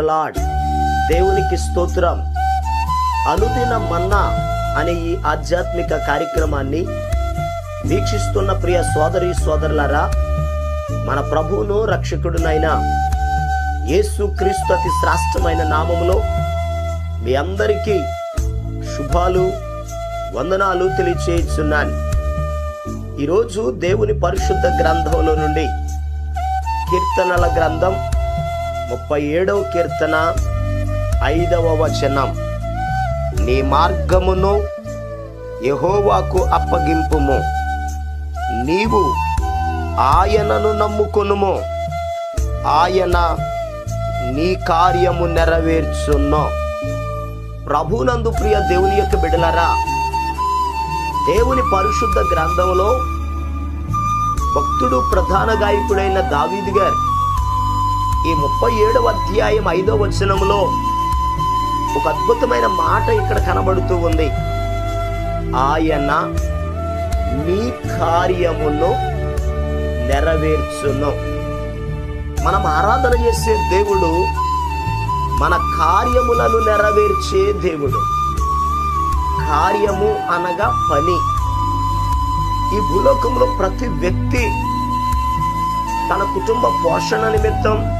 ప్రైజలాడ్. దేవునికి స్తోత్రం. అనుదిన మన్నా అనే ఈ ఆధ్యాత్మిక కార్యక్రమాన్ని వీక్షిస్తున్న ప్రియ సోదరి సోదరులారా మన ప్రభువును రక్షకుడునైన యేసు క్రీస్తు అతి శ్రాష్టమైన నామములో మీ అందరికీ శుభాలు వందనాలు తెలియచేస్తున్నాను ఈరోజు దేవుని పరిశుద్ధ గ్రంథంలో నుండి కీర్తనల గ్రంథం ముప్పై ఏడవ కీర్తన ఐదవ వచనం. నీ మార్గమును యహోవాకు అప్పగింపుము. నీవు ఆయనను నమ్ముకొనుము. ఆయన నీ కార్యము నెరవేర్చును. ప్రభునందు ప్రియ దేవుని యొక్క బిడలరా దేవుని పరిశుద్ధ గ్రంథంలో భక్తుడు ప్రధాన గాయకుడైన దావీద్ గారు ఈ ముప్పై ఏడవ అధ్యాయం ఐదో వచనములో ఒక అద్భుతమైన మాట ఇక్కడ కనబడుతూ ఉంది. ఆయన నీ కార్యమును నెరవేర్చును. మనం ఆరాధన చేసే దేవుడు మన కార్యములను నెరవేర్చే దేవుడు. కార్యము అనగా పని. ఈ భూలోకంలో ప్రతి వ్యక్తి తన కుటుంబ పోషణ నిమిత్తం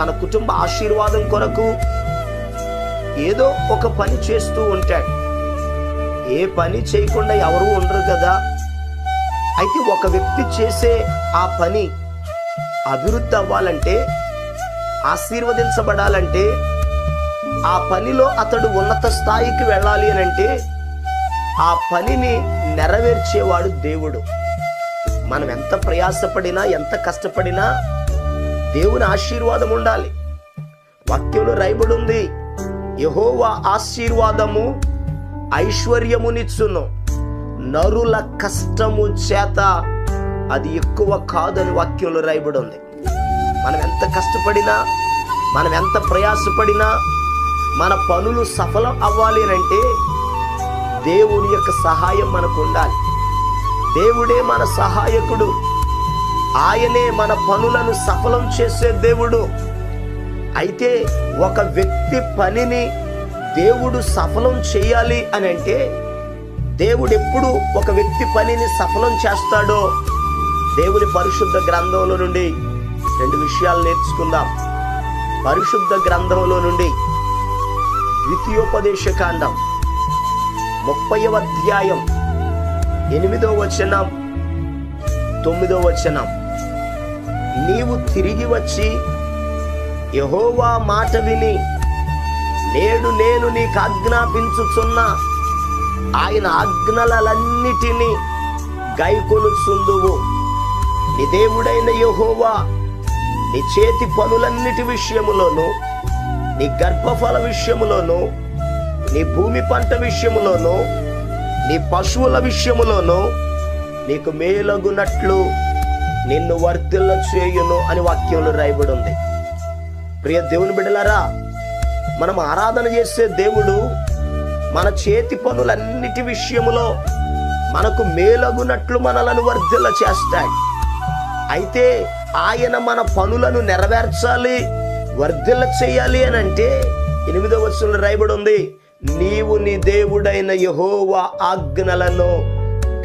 తన కుటుంబ ఆశీర్వాదం కొరకు ఏదో ఒక పని చేస్తూ ఉంటాడు. ఏ పని చేయకుండా ఎవరు ఉండరు కదా? అయితే ఒక వ్యక్తి చేసే ఆ పని అభివృద్ధి అవ్వాలంటే ఆశీర్వదించబడాలంటే ఆ పనిలో అతడు ఉన్నత స్థాయికి వెళ్ళాలి అని అంటే ఆ పనిని నెరవేర్చేవాడు దేవుడు. మనం ఎంత ప్రయాసపడినా ఎంత కష్టపడినా దేవుని ఆశీర్వాదం ఉండాలి. వాక్యంలో రాయబడి ఉంది యహోవా ఆశీర్వాదము ఐశ్వర్యమునిచ్చును. నరుల కష్టము చేత అది ఎక్కువ కాదని వాక్యంలో రాయబడి ఉంది మనం ఎంత కష్టపడినా మనం ఎంత ప్రయాసపడినా మన పనులు సఫలం అవ్వాలి అని అంటే దేవుని యొక్క సహాయం మనకు ఉండాలి. దేవుడే మన సహాయకుడు. ఆయనే మన పనులను సఫలం చేసే దేవుడు. అయితే ఒక వ్యక్తి పనిని దేవుడు సఫలం చేయాలి అని అంటే దేవుడు ఎప్పుడు ఒక వ్యక్తి పనిని సఫలం చేస్తాడో దేవుని పరిశుద్ధ గ్రంథంలో నుండి రెండు విషయాలు నేర్చుకుందాం. పరిశుద్ధ గ్రంథంలో నుండి ద్వితీయోపదేశ కాండం ముప్పైవ అధ్యాయం ఎనిమిదో వచనం తొమ్మిదో వచనం. నీవు తిరిగి వచ్చి యహోవా మాట విని నేడు నేను నీకు ఆజ్ఞాపించుచున్న ఆయన ఆజ్ఞలన్నిటినీ గైకొలుచుందువు నీ దేవుడైన యహోవా నీ చేతి పనులన్నిటి విషయములోను నీ గర్భఫల విషయములోను నీ భూమి పంట విషయములోను నీ పశువుల విషయములోను నీకు మేలగునట్లు నిన్ను వర్తిల్ల చేయును అని వాక్యంలో రాయబడి ఉంది ప్రియ దేవుని బిడ్డలారా మనం ఆరాధన చేసే దేవుడు మన చేతి పనులన్నిటి విషయములో మనకు మేలగునట్లు మనలను వర్ధిల్ల చేస్తాడు అయితే ఆయన మన పనులను నెరవేర్చాలి వర్ధిల్ల చేయాలి అని అంటే ఎనిమిదో వర్షంలో రాయబడి ఉంది నీవు నీ దేవుడైన యహోవా ఆజ్ఞలను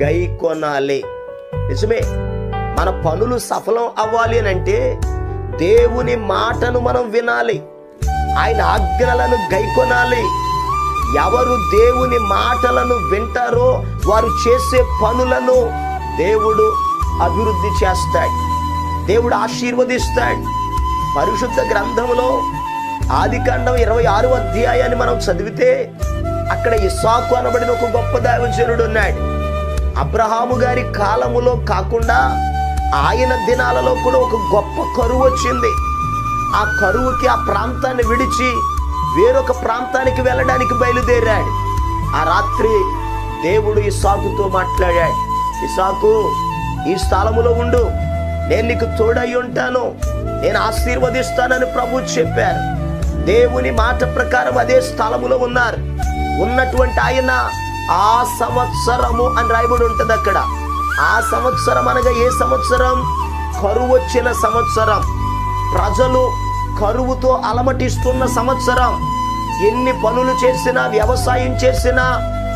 గైకొనాలి. నిజమే మన పనులు సఫలం అవ్వాలి అని అంటే దేవుని మాటను మనం వినాలి. ఆయన ఆజ్ఞలను గైకొనాలి. ఎవరు దేవుని మాటలను వింటారో వారు చేసే పనులను దేవుడు అభివృద్ధి చేస్తాడు. దేవుడు ఆశీర్వదిస్తాడు. పరిశుద్ధ గ్రంథంలో ఆదికాండం ఇరవై ఆరు అధ్యాయాన్ని మనం చదివితే అక్కడ ఇసాకు అనబడిన ఒక గొప్ప దైవజనుడు ఉన్నాడు. అబ్రహాము గారి కాలములో కాకుండా ఆయన దినాలలో కూడా ఒక గొప్ప కరువు వచ్చింది. ఆ కరువుకి ఆ ప్రాంతాన్ని విడిచి వేరొక ప్రాంతానికి వెళ్ళడానికి బయలుదేరాడు. ఆ రాత్రి దేవుడు ఇసాకుతో మాట్లాడాడు. ఇసాకు ఈ స్థలములో ఉండు. నేను నీకు తోడై ఉంటాను. నేను ఆశీర్వదిస్తానని ప్రభు చెప్పారు. దేవుని మాట ప్రకారం అదే స్థలములో ఉన్నారు. ఉన్నటువంటి ఆయన ఆ సంవత్సరము అని రాయబడి ఉంటుంది అక్కడ. ఆ సంవత్సరం అనగా ఏ సంవత్సరం? కరువు వచ్చిన సంవత్సరం. ప్రజలు కరువుతో అలమటిస్తున్న సంవత్సరం. ఎన్ని పనులు చేసినా వ్యవసాయం చేసినా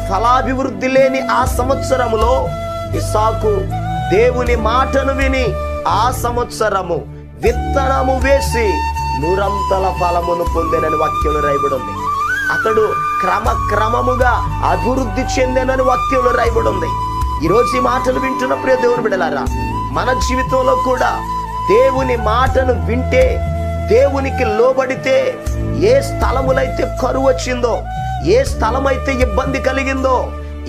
ఫలాభివృద్ధి లేని ఆ సంవత్సరములో ఇసాకు దేవుని మాటను విని ఆ సంవత్సరము విత్తనము వేసి నూరంతల ఫలమును పొందినని వాక్యంలో రాయబడి ఉంది అతడు క్రమక్రమముగా అభివృద్ధి చెందినని వాక్యంలో రాయబడి ఉంది ఈరోజు ఈ మాటలు వింటున్న ప్రియ దేవుని బిడలారా మన జీవితంలో కూడా దేవుని మాటను వింటే దేవునికి లోబడితే ఏ స్థలములైతే కరువు వచ్చిందో ఏ స్థలమైతే ఇబ్బంది కలిగిందో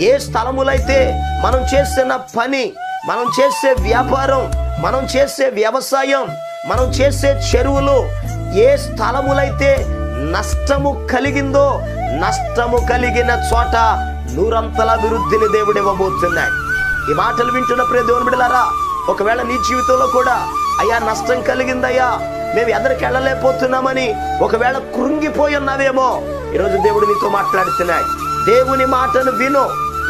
ఏ స్థలములైతే మనం చేస్తున్న పని మనం చేసే వ్యాపారం మనం చేసే వ్యవసాయం మనం చేసే చెరువులు ఏ స్థలములైతే నష్టము కలిగిందో నష్టము కలిగిన చోట నూరంతల అభివృద్ధిని దేవుడు ఇవ్వబోతున్నాడు. ఈ మాటలు వింటున్న ప్రియ దేవుని బిడ్డలారా ఒకవేళ నీ జీవితంలో కూడా అయ్యా నష్టం కలిగిందయ్యా మేము ఎదరికి వెళ్ళలేకపోతున్నామని ఒకవేళ కృంగిపోయి ఉన్నావేమో ఈరోజు దేవుడు నీతో మాట్లాడుతున్నాడు. దేవుని మాటను విను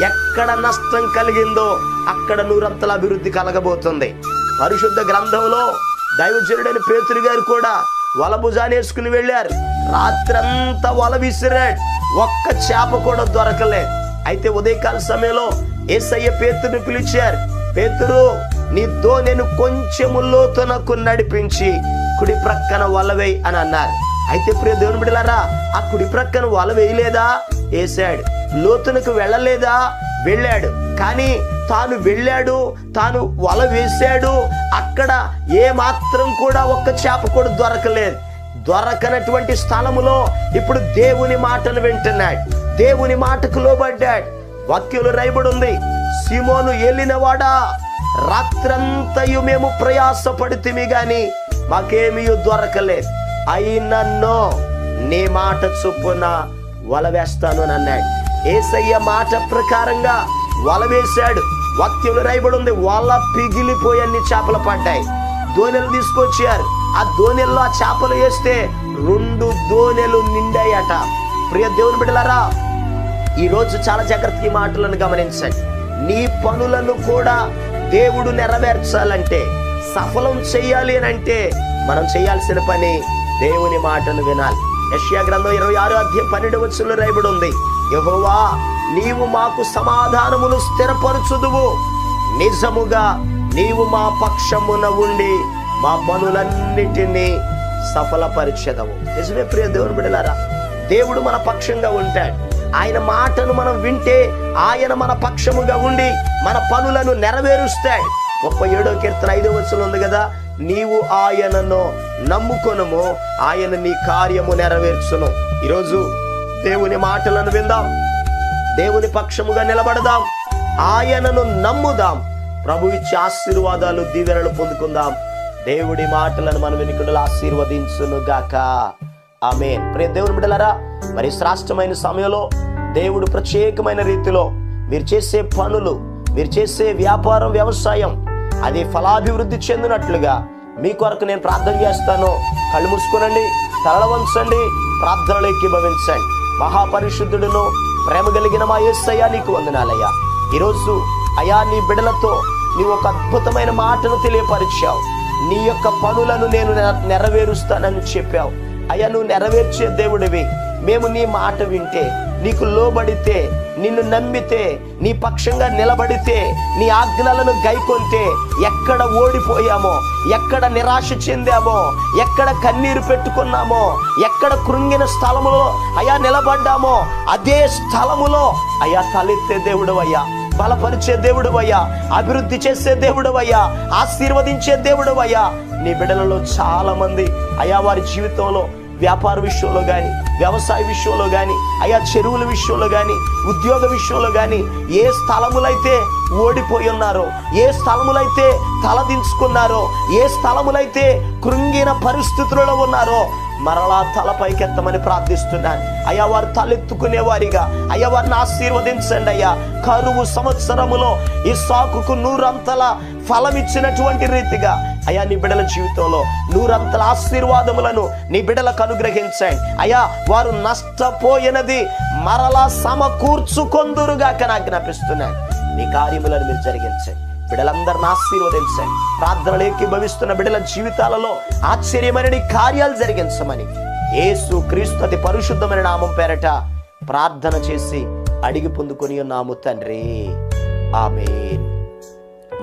ఎక్కడ నష్టం కలిగిందో అక్కడ నూరంతల అభివృద్ధి కలగబోతుంది. పరిశుద్ధ గ్రంథంలో దైవజనుడైన పేతురు గారు కూడా వల వేసుకుని వెళ్ళారు. రాత్రంతా వల విసిరాడు. ఒక్క చేప కూడా దొరకలేదు. అయితే ఉదయకాల సమయంలో ఏసయ్య పేతురుని పిలిచారు పేతురు నీతో నేను కొంచెము లోతునకు నడిపించి కుడి ప్రక్కన వలవేయి అని అన్నారు. అయితే ప్రియ దేవుని బిడ్డలారా ఆ కుడి ప్రక్కన వల వేయలేదా? వేసాడు లోతునకు వెళ్ళలేదా? వెళ్ళాడు. కానీ తాను వెళ్ళాడు తాను వల వేశాడు. అక్కడ ఏ మాత్రం కూడా ఒక్క చేప కూడా దొరకలేదు. దొరకనటువంటి స్థలములో ఇప్పుడు దేవుని మాటను వింటున్నాడు. దేవుని మాటకు లోబడ్డాడు. వాక్యులు రాయబడి ఉంది సిమోను వెళ్ళినవాడా రాత్రంతయు మేము ప్రయాసపడితిమి గాని మాకేమీ దొరకలేదు. అయినన్నో నీ మాట చొప్పున వల వేస్తాను అని అన్నాడు. ఏసయ్య మాట ప్రకారంగా వల వేశాడు. వాక్యంలో రాయబడి ఉంది వల పిగిలిపోయి అన్ని చేపలు పడ్డాయి. దోనెలు తీసుకొచ్చారు. ఆ దోనెల్లో ఆ చేపలు వేస్తే రెండు దోనెలు నిండాయట. ప్రియ దేవుని బిడ్డలారా ఈరోజు చాలా జాగ్రత్తగా ఈ మాటలను గమనించండి. నీ పనులను కూడా దేవుడు నెరవేర్చాలంటే సఫలం చేయాలి అని అంటే మనం చేయాల్సిన పని దేవుని మాటను వినాలి. యష్యా గ్రంథం ఇరవై ఆరు అధ్యయం పన్నెండు వచ్చులు రాయబడి ఉంది యహోవా నీవు మాకు సమాధానమును స్థిరపరచుదువు. నిజముగా నీవు మా పక్షమున ఉండి మా పనులన్నిటినీ సఫలపరిచెదవు. నిజమే ప్రియ దేవుని బిడలారా దేవుడు మన పక్షంగా ఉంటాడు. ఆయన మాటను మనం వింటే ఆయన మన పక్షముగా ఉండి మన పనులను నెరవేరుస్తాడు. ముప్పై ఏడో కీర్తన ఐదో వచ్చులు ఉంది కదా నీవు ఆయనను నమ్ముకొనము ఆయన నీ కార్యము నెరవేర్చును. ఈరోజు దేవుని మాటలను విందాం దేవుని పక్షముగా నిలబడదాం ఆయనను నమ్ముదాం ప్రభు ఇచ్చే ఆశీర్వాదాలు దీవెనలు పొందుకుందాం. దేవుడి మాటలను మనం వెనుకలు ఆశీర్వదించును గాక ఆమె ప్రియ దేవుని బిడ్డలారా మరి శ్రాష్టమైన సమయంలో దేవుడు ప్రత్యేకమైన రీతిలో మీరు చేసే పనులు మీరు చేసే వ్యాపారం వ్యవసాయం అది ఫలాభివృద్ధి చెందినట్లుగా మీ కొరకు నేను ప్రార్థన చేస్తాను. కళ్ళు మూసుకునండి తరల వంచండి ప్రార్థనలోకి భవించండి మహాపరిశుద్ధుడును ప్రేమ కలిగిన మా ఏసయ్యా నీకు వందనాలయ్యా. ఈరోజు అయా నీ బిడలతో నీ ఒక అద్భుతమైన మాటను తెలియపరిచావు. నీ యొక్క పనులను నేను నెరవేరుస్తానని చెప్పావు. అయ్యా నువ్వు నెరవేర్చే దేవుడివి. మేము నీ మాట వింటే నీకు లోబడితే నిన్ను నమ్మితే నీ పక్షంగా నిలబడితే నీ ఆజ్ఞలను గైకొంటే ఎక్కడ ఓడిపోయామో ఎక్కడ నిరాశ చెందామో ఎక్కడ కన్నీరు పెట్టుకున్నామో ఎక్కడ కృంగిన స్థలములో అయా నిలబడ్డామో అదే స్థలములో అయా తలెత్తే దేవుడు అయ్యా బలపరిచే దేవుడు అయ్యా అభివృద్ధి చేసే దేవుడు అయ్యా ఆశీర్వదించే దేవుడు అయ్యా నీ బిడ్డలలో చాలా మంది అయా వారి జీవితంలో వ్యాపార విషయంలో కానీ వ్యవసాయ విషయంలో కానీ అయా చెరువుల విషయంలో కానీ ఉద్యోగ విషయంలో కానీ ఏ స్థలములైతే ఓడిపోయి ఉన్నారో ఏ స్థలములైతే తలదించుకున్నారో ఏ స్థలములైతే కృంగిన పరిస్థితులలో ఉన్నారో మరలా తలపైకెత్తమని ప్రార్థిస్తున్నాను. అయ్యా వారు తలెత్తుకునే వారిగా అయ్యా వారిని ఆశీర్వదించండి అయ్యా. కరువు సంవత్సరములో ఈ సాకుకు నూరంతల ఫలమిచ్చినటువంటి రీతిగా అయ్యా నీ బిడల జీవితంలో నూరంతల ఆశీర్వాదములను నీ బిడ్డలకు అనుగ్రహించండి. అయ్యా వారు నష్టపోయినది మరలా సమకూర్చుకొందురుగా ఆజ్ఞాపిస్తున్నాను. నీ కార్యములను మీరు జరిగించండి. బిడలందరిని ఆశీర్వదించండి. ప్రార్థనలు ఏకీభవిస్తున్న బిడల జీవితాలలో ఆశ్చర్యమైన నీ కార్యాలు జరిగించమని ఏసు క్రీస్తు అతి పరిశుద్ధమైన నామం పేరట ప్రార్థన చేసి అడిగి పొందుకొని ఉన్నాము తండ్రి. ఆమె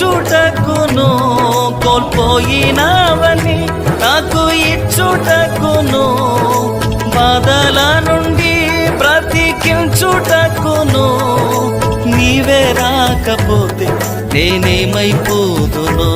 ఇచ్చుటకును కోల్పోయినావని నాకు ఇచ్చుటకును. బాధల నుండి బ్రతికించుటకును. నీవే రాకపోతే నేనేమైపోదును?